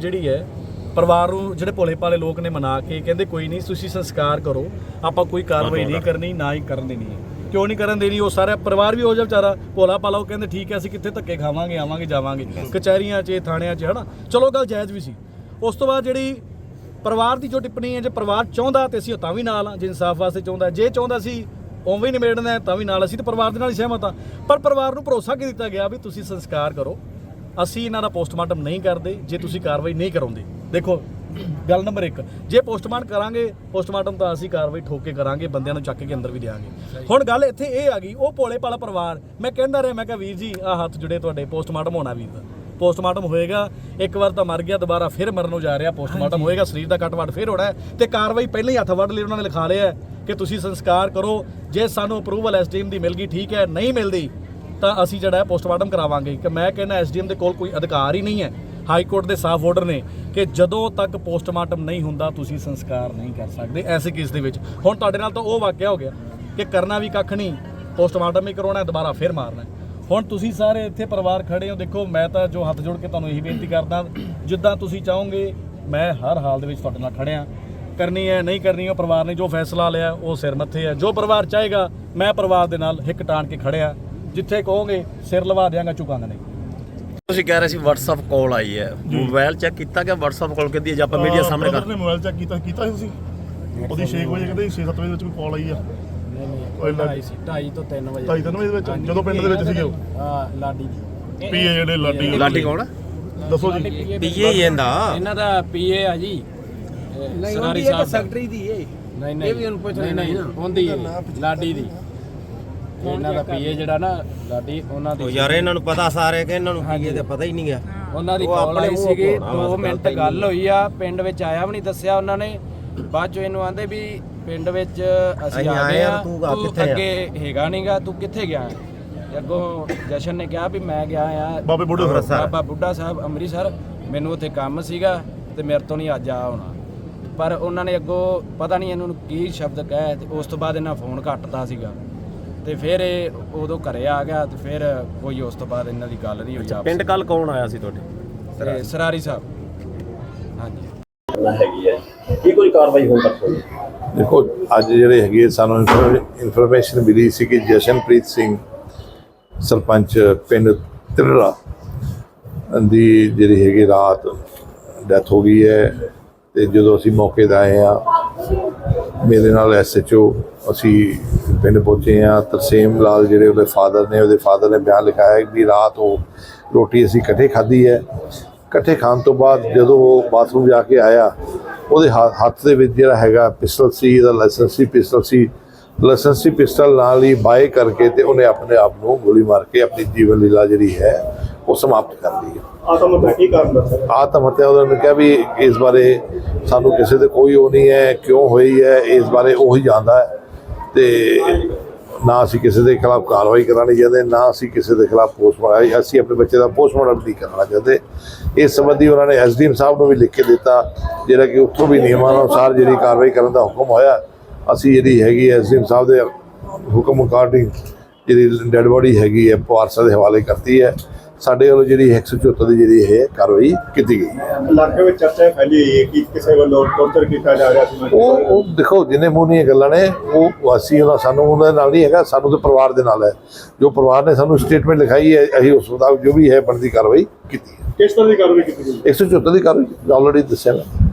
ਜਿਹੜੀ ਹੈ, ਪਰਿਵਾਰ ਨੂੰ ਜਿਹੜੇ ਭੋਲੇ ਭਾਲੇ ਲੋਕ ਨੇ ਮਨਾ ਕੇ ਕਹਿੰਦੇ ਕੋਈ ਨਹੀਂ, ਤੁਸੀਂ ਸੰਸਕਾਰ ਕਰੋ, ਆਪਾਂ ਕੋਈ ਕਾਰਵਾਈ ਨਹੀਂ ਕਰਨੀ, ਨਾ ਹੀ ਕਰਨ ਦੇਣੀ ਹੈ। ਕਿਉਂ ਨਹੀਂ ਕਰਨ ਦੇਣੀ? ਉਹ ਸਾਰਾ ਪਰਿਵਾਰ ਵੀ ਹੋ ਜਾ ਵਿਚਾਰਾ ਭੋਲਾ ਭਾਲਾ ਉਹ ਕਹਿੰਦੇ ਠੀਕ ਹੈ, ਅਸੀਂ ਕਿੱਥੇ ਧੱਕੇ ਖਾਵਾਂਗੇ, ਆਵਾਂਗੇ, ਜਾਵਾਂਗੇ। ਕਚਹਿਰੀਆਂ 'ਚ, ਥਾਣਿਆਂ 'ਚ, ਹਨਾ? ਚਲੋ, ਗੱਲ ਜਾਇਜ਼ ਵੀ ਸੀ। ਉਸ ਤੋਂ ਬਾਅਦ ਜਿਹੜੀ ਪਰਿਵਾਰ ਦੀ ਜੋ ਟਿੱਪਣੀ ਹੈ, ਜੇ ਪਰਿਵਾਰ ਚਾਹੁੰਦਾ ਤੇ ਅਸੀਂ ਉਹ ਤਾਂ ਵੀ ਨਾਲ ਆ ਜੇ ਇਨਸਾਫ ਵਾਸਤੇ ਚਾਹੁੰਦਾ, ਜੇ ਚਾਹੁੰਦਾ ਸੀ ਉਵੇਂ ਹੀ ਨਿਬੇੜਨਾ ਤਾਂ ਵੀ ਨਾਲ ਅਸੀਂ ਤੇ ਪਰਿਵਾਰ ਦੇ ਨਾਲ ਹੀ ਸਹਿਮਤ ਆ ਪਰ ਪਰਿਵਾਰ ਨੂੰ ਭਰੋਸਾ ਕੀ ਦਿੱਤਾ ਗਿਆ ਵੀ ਤੁਸੀਂ ਸੰਸਕਾਰ ਕਰੋ? ਅਸੀਂ ਇਹਨਾਂ ਦਾ ਪੋਸਟਮਾਰਟਮ ਨਹੀਂ ਕਰਦੇ ਜੇ ਤੁਸੀਂ ਕਾਰਵਾਈ ਨਹੀਂ ਕਰਾਉਂਦੇ। ਦੇਖੋ ਗੱਲ ਨੰਬਰ 1 ਜੇ ਪੋਸਟਮਾਰਟਮ ਕਰਾਂਗੇ ਪੋਸਟਮਾਰਟਮ ਤਾਂ ਅਸੀਂ ਕਾਰਵਾਈ ਠੋਕ ਕੇ ਕਰਾਂਗੇ ਬੰਦਿਆਂ ਨੂੰ ਚੱਕ ਕੇ ਅੰਦਰ ਵੀ ਦੇਵਾਂਗੇ ਹੁਣ ਗੱਲ ਇੱਥੇ ਇਹ ਆ ਗਈ ਉਹ ਭੋਲੇ ਭਾਲਾ ਪਰਿਵਾਰ ਮੈਂ ਕਹਿੰਦਾ ਰਿਹਾ ਮੈਂ ਕਿਹਾ ਵੀਰ ਜੀ ਆ ਹੱਥ ਜੁੜੇ ਤੁਹਾਡੇ ਪੋਸਟਮਾਰਟਮ ਹੋਣਾ ਵੀਰ ਦਾ। ਪੋਸਟਮਾਰਟਮ ਹੋਏਗਾ ਇੱਕ ਵਾਰ ਤਾਂ ਮਰ ਗਿਆ ਦੁਬਾਰਾ ਫਿਰ ਮਰਨ ਨੂੰ ਜਾ ਰਿਹਾ ਪੋਸਟਮਾਰਟਮ ਹੋਏਗਾ ਸਰੀਰ ਦਾ ਕੱਟ ਵੱਟ ਫਿਰ ਹੋਣਾ ਤੇ ਕਾਰਵਾਈ ਪਹਿਲਾਂ ਹੀ ਹੱਥ ਵੱਢ ਲਈ ਉਹਨਾਂ ਨੇ ਲਿਖਾ ਲਿਆ ਕਿ ਤੁਸੀਂ ਸੰਸਕਾਰ ਕਰੋ ਜੇ ਸਾਨੂੰ ਅਪਰੂਵਲ ਐਸਡੀਐਮ ਦੀ ਮਿਲ ਗਈ ਠੀਕ ਹੈ ਨਹੀਂ ਮਿਲਦੀ ਤਾਂ ਅਸੀਂ ਜਿਹੜਾ ਪੋਸਟਮਾਰਟਮ ਕਰਾਵਾਂਗੇ ਕਿ ਮੈਂ ਕਹਿੰਦਾ ਐਸਡੀਐਮ ਦੇ ਕੋਲ ਕੋਈ ਅਧਿਕਾਰ ਹੀ ਨਹੀਂ ਹੈ, ਹਾਈ ਕੋਰਟ ਦੇ ਸਾਫ਼ ਆਰਡਰ ਨੇ ਕਿ ਜਦੋਂ ਤੱਕ ਪੋਸਟਮਾਰਟਮ ਨਹੀਂ ਹੁੰਦਾ ਤੁਸੀਂ ਸੰਸਕਾਰ ਨਹੀਂ ਕਰ ਸਕਦੇ ਐਸੇ ਕੇਸ ਦੇ ਵਿੱਚ। ਹੁਣ ਤੁਹਾਡੇ ਨਾਲ ਤਾਂ ਉਹ ਵਾਕਿਆ ਹੋ ਗਿਆ ਕਿ ਕਰਨਾ ਵੀ ਕੱਖ ਨਹੀਂ, ਪੋਸਟਮਾਰਟਮ ਹੀ ਕਰਾਉਣਾ ਦੁਬਾਰਾ ਫਿਰ ਮਾਰਨਾ ਹੁਣ ਤੁਸੀਂ ਸਾਰੇ ਇੱਥੇ ਪਰਿਵਾਰ ਖੜੇ ਹੋ, ਦੇਖੋ ਮੈਂ ਤਾਂ ਜੋ ਹੱਥ ਜੋੜ ਕੇ ਤੁਹਾਨੂੰ ਇਹੀ ਬੇਨਤੀ ਕਰਦਾ, ਜਿੱਦਾਂ ਤੁਸੀਂ ਚਾਹੋਗੇ, ਮੈਂ ਹਰ ਹਾਲ ਦੇ ਵਿੱਚ ਤੁਹਾਡੇ ਨਾਲ ਖੜਿਆ। ਕਰਨੀ ਹੈ, ਨਹੀਂ ਕਰਨੀ, ਉਹ ਪਰਿਵਾਰ ਨੇ ਜੋ ਫੈਸਲਾ ਲਿਆ, ਉਹ ਸਿਰ ਮੱਥੇ ਹੈ। ਜੋ ਪਰਿਵਾਰ ਚਾਹੇਗਾ, ਮੈਂ ਪਰਿਵਾਰ ਦੇ ਨਾਲ ਹਿੱਕ ਟਾਣ ਕੇ ਖੜਿਆ। ਜਿੱਥੇ ਕਹੋਗੇ ਸਿਰ ਲਵਾ ਦਿਆਂਗਾ ਝੁਕਾਂਗਾ ਨਹੀਂ। ਤੁਸੀਂ ਕਹਿ ਰਹੇ ਸੀ WhatsApp ਕਾਲ ਆਈ ਹੈ। ਮੋਬਾਈਲ ਚੈੱਕ ਕੀਤਾ ਕਿ WhatsApp ਕਾਲ ਕਿਹਦੀ ਹੈ ਜੇ ਆਪਾਂ ਮੀਡੀਆ ਸਾਹਮਣੇ ਕਰ ਨੇ ਮੋਬਾਈਲ ਚੈੱਕ ਕੀਤਾ ਕੀਤਾ ਸੀ ਤੁਸੀਂ? ਉਹਦੀ 6 ਵਜੇ ਕਹਿੰਦੇ 6-7 ਵਜੇ ਵਿੱਚ ਕੋਈ ਕਾਲ ਆਈ ਆ। ਉਹ ਲੱਗ- ਢਾਈ ਸੀ ਢਾਈ ਤੋਂ 3 ਵਜੇ। ਢਾਈ ਤਿੰਨ ਵਜੇ ਦੇ ਵਿੱਚ? ਜਦੋਂ ਪਿੰਡ ਦੇ ਵਿੱਚ ਸੀਗੇ ਉਹ? ਹਾਂ ਲਾਡੀ ਦੀ ਪੀਏ ਜਿਹੜੇ ਲਾਡੀ ਲਾਡੀ ਕੌਣ? ਦੱਸੋ ਜੀ। ਪੀਏ ਇਹਦਾ। ਇਹਨਾਂ ਦਾ ਪੀਏ ਆ ਜੀ। ਨਹੀਂ ਸਰਾਰੀ ਸਾਹਿਬ ਦਾ। ਸੈਕਟਰੀ ਦੀ ਏ। ਨਹੀਂ ਨਹੀਂ ਇਹ ਵੀ ਉਹਨੂੰ ਪੁੱਛ ਨਹੀਂ ਲੈਣਾ ਨਹੀਂ ਸੀ ਨਾ। ਉਹਦੀ ਹੈ, ਲਾਡੀ ਦੀ। ਇਹਨਾਂ ਦਾ ਪੀਏ ਜਿਹੜਾ ਨਾ ਲਾਡੀ ਉਹਨਾਂ ਦੀ ਯਾਰ ਇਹਨਾਂ ਨੂੰ ਪਤਾ ਸਾਰੇ ਕਿ ਇਹਨਾਂ ਨੂੰ ਪੀਏ ਤੇ ਪਤਾ ਹੀ ਨਹੀਂ ਗਿਆ ਉਹਨਾਂ ਦੀ ਕਾਲ ਆਈ ਸੀਗੀ ਬੋਲਣਾ ਵਾ, 2 ਗੱਲ ਮਿੰਟ ਗੱਲ। ਹੋਈ ਆ ਪਿੰਡ ਵਿੱਚ ਆਇਆ ਵੀ ਨਹੀਂ ਦੱਸਿਆ ਉਹਨਾਂ ਨੇ ਬਾਅਦ ਚ ਇਹਨੂੰ ਆਂਦੇ ਵੀ ਪਿੰਡ ਵਿੱਚ ਅਸੀਂ ਆ ਗਏ ਆ, ਤੂੰ ਆ ਤੂੰ ਕਿੱਥੇ ਆ? ਅੱਗੇ ਹੈਗਾ ਨਹੀਂਗਾ ਤੂੰ ਕਿੱਥੇ ਗਿਆ ਅੱਗੋਂ ਜਸ਼ਨ ਨੇ ਕਿਹਾ ਵੀ ਮੈਂ ਗਿਆ ਆ ਬਾਬੇ ਬੁੱਢੇ ਸਾਹਿਬ। ਬਾਬਾ ਬੁੱਢਾ ਸਾਹਿਬ ਅੰਮ੍ਰਿਤਸਰ ਮੈਨੂੰ ਉੱਥੇ ਕੰਮ ਸੀਗਾ ਤੇ ਮੇਰੇ ਤੋਂ ਨਹੀਂ ਅੱਜ ਆ ਹੋਣਾ ਪਰ ਉਹਨਾਂ ਨੇ ਅੱਗੋਂ ਪਤਾ ਨਹੀਂ ਇਹਨਾਂ ਨੂੰ ਕੀ ਸ਼ਬਦ ਕਹੇ ਤੇ ਉਸ ਤੋਂ ਬਾਅਦ ਇਹਨਾਂ ਫੋਨ ਕੱਟਤਾ ਸੀਗਾ ਤੇ ਫਿਰ ਇਹ ਉਦੋਂ ਘਰੇ ਆ ਗਿਆ ਤੇ ਫਿਰ ਕੋਈ ਉਸ ਤੋਂ ਬਾਅਦ ਇਹਨਾਂ ਦੀ ਗੱਲ ਨਹੀਂ ਹੋਈ ਆਪਸ ਪਿੰਡ ਕੱਲ ਕੌਣ ਆਇਆ ਸੀ ਤੁਹਾਡੇ? ਤੇ ਸਰਾਰੀ। ਸਾਹਿਬ। ਹਾਂਜੀ। ਹੈਗੀ ਹੈ। ਕੀ ਕੋਈ ਕਾਰਵਾਈ ਹੋਣ ਤੱਕ ਹੋਈ ਦੇਖੋ ਅੱਜ ਜਿਹੜੇ ਹੈਗੇ ਸਾਨੂੰ ਇਨਫੋਰਮੇਸ਼ਨ ਮਿਲੀ ਸੀ ਕਿ ਜਸ਼ਨਪ੍ਰੀਤ ਸਿੰਘ ਸਰਪੰਚ ਪਿੰਡ ਤਿਰੜਾ ਦੀ ਜਿਹੜੀ ਹੈਗੀ ਰਾਤ ਡੈਥ ਹੋ ਗਈ ਹੈ ਤੇ ਜਦੋਂ ਅਸੀਂ ਮੌਕੇ 'ਤੇ ਆਏ ਆ ਮੇਰੇ ਨਾਲ ਐਸਐਚਓ ਅਸੀਂ ਪਿੰਡ ਪਹੁੰਚੇ ਆ ਤਰਸੇਮ ਲਾਲ ਜਿਹੜੇ ਉਹਦੇ ਫਾਦਰ ਨੇ, ਉਹਦੇ ਫਾਦਰ ਨੇ ਬਿਆਨ ਲਿਖਾਇਆ ਹੈ ਕਿ ਰਾਤ ਉਹ ਰੋਟੀ ਅਸੀਂ ਇਕੱਠੇ ਖਾਧੀ ਹੈ। ਇਕੱਠੇ ਖਾਣ ਤੋਂ ਬਾਅਦ ਜਦੋਂ ਉਹ ਬਾਥਰੂਮ ਜਾ ਕੇ ਆਇਆ, ਉਹਦੇ ਹਾ- ਹੱਥ ਦੇ ਵਿੱਚ ਜਿਹੜਾ ਹੈਗਾ ਪਿਸਟਲ ਸੀ, ਇਹਦਾ ਲਾਇਸੈਂਸੀ ਪਿਸਟਲ ਸੀ। ਲਾਇਸੈਂਸੀ ਪਿਸਟਲ ਨਾਲ ਹੀ ਬਾਏ ਕਰਕੇ ਤੇ ਉਹਨੇ ਆਪਣੇ ਆਪ ਨੂੰ ਗੋਲੀ ਮਾਰ ਕੇ ਆਪਣੀ ਜੀਵਨ ਲੀਲਾ ਜਿਹੜੀ ਹੈ ਉਹ ਸਮਾਪਤ ਕਰ ਲਈ ਹੈ। ਆਤਮ ਹੱਤਿਆ ਕੀ ਕਾਰਨ ਦੱਸਿਆ? ਆਤਮ ਹੱਤਿਆ ਉਹਨਾਂ ਨੇ ਕਿਹਾ ਵੀ ਇਸ ਬਾਰੇ ਸਾਨੂੰ ਕਿਸੇ ਤੇ ਕੋਈ ਉਹ ਨਹੀਂ ਹੈ ਕਿਉਂ ਹੋਈ ਹੈ ਇਸ ਬਾਰੇ ਉਹ ਹੀ ਜਾਣਦਾ ਹੈ। ਤੇ ਨਾ ਅਸੀਂ ਕਿਸੇ ਦੇ ਖਿਲਾਫ ਕਾਰਵਾਈ ਕਰਾਣੀ ਚਾਹੁੰਦੇ ਨਾ ਅਸੀਂ ਕਿਸੇ ਦੇ ਖਿਲਾਫ ਪੋਸਟਮਾਰਟਮ ਅਸੀਂ ਆਪਣੇ ਬੱਚੇ ਦਾ ਪੋਸਟਮਾਰਟਮ ਨਹੀਂ ਕਰਨਾ ਚਾਹੁੰਦੇ। ਇਸ ਸੰਬੰਧੀ ਉਹਨਾਂ ਨੇ ਐਸਡੀਐਮ ਸਾਹਿਬ ਨੂੰ ਵੀ ਲਿਖ ਕੇ ਦਿੱਤਾ ਜਿਹੜਾ ਕਿ ਉੱਥੋਂ ਵੀ ਨਿਯਮਾਂ ਅਨੁਸਾਰ ਜਿਹੜੀ ਕਾਰਵਾਈ ਕਰਨ ਦਾ ਹੁਕਮ ਹੋਇਆ ਅਸੀਂ ਜਿਹੜੀ ਹੈਗੀ ਐਸਡੀਐਮ ਸਾਹਿਬ ਦੇ ਹੁਕਮ ਅਕਾਰਡਿੰਗ ਜਿਹੜੀ ਡੈੱਡ ਬੋਡੀ ਹੈਗੀ ਹੈ ਪਾਰਸਾ ਦੇ ਹਵਾਲੇ ਕਰਤੀ ਹੈ। ਸਾਡੇ ਵੱਲੋਂ ਜਿਹੜੀ 174 ਦੀ ਜਿਹੜੀ ਹੈ ਕਾਰਵਾਈ ਕੀਤੀ ਗਈ ਹੈ। ਇਲਾਕੇ ਵਿੱਚ ਚਰਚਾ ਫੈਲੀ ਹੋਈ ਹੈ ਕਿ ਕਿਸੇ ਵੱਲੋਂ ਟੌਰਚਰ ਕੀਤਾ ਜਾ ਰਿਹਾ ਸੀ। ਉਹ ਉਹ ਦੇਖੋ ਜਿੰਨੇ ਮੂੰਹ ਦੀਆਂ ਗੱਲਾਂ ਨੇ ਉਹ ਵਾਸੀ ਉਹਨਾਂ ਸਾਨੂੰ ਉਹਨਾਂ ਨਾਲ ਨਹੀਂ ਹੈਗਾ ਸਾਨੂੰ ਤਾਂ ਪਰਿਵਾਰ ਦੇ ਨਾਲ ਹੈ। ਜੋ ਪਰਿਵਾਰ ਨੇ ਸਾਨੂੰ ਸਟੇਟਮੈਂਟ ਲਿਖਾਈ ਹੈ ਅਸੀਂ ਉਸ ਮੁਤਾਬਕ ਜੋ ਵੀ ਹੈ ਬਣਦੀ ਕਾਰਵਾਈ ਕੀਤੀ ਹੈ। ਕਿਸ ਤਰ੍ਹਾਂ ਦੀ ਕਾਰਵਾਈ ਕੀਤੀ ਗਈ? 174 ਦੀ ਕਾਰਵਾਈ ਆਲਰੇਡੀ ਦੱਸਿਆ ਮੈਂ।